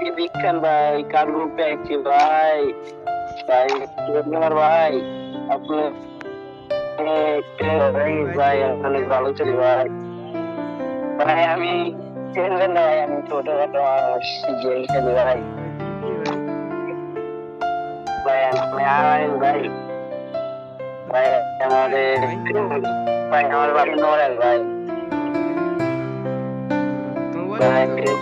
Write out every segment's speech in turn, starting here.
diberikan baik kamu peci baik baik benar baik अपने भाई भाई अपने बालू चली भाई भाई हमी खेल रहे ना हमी छोटे छोटे गेम खेल भाई। भाई हमें आए भाई। भाई हमारे भाई हमारे बाकी नौ रहे भाई भाई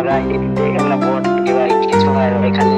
আমরা এখানে বোর্ড এবার কিছু হয় এখানে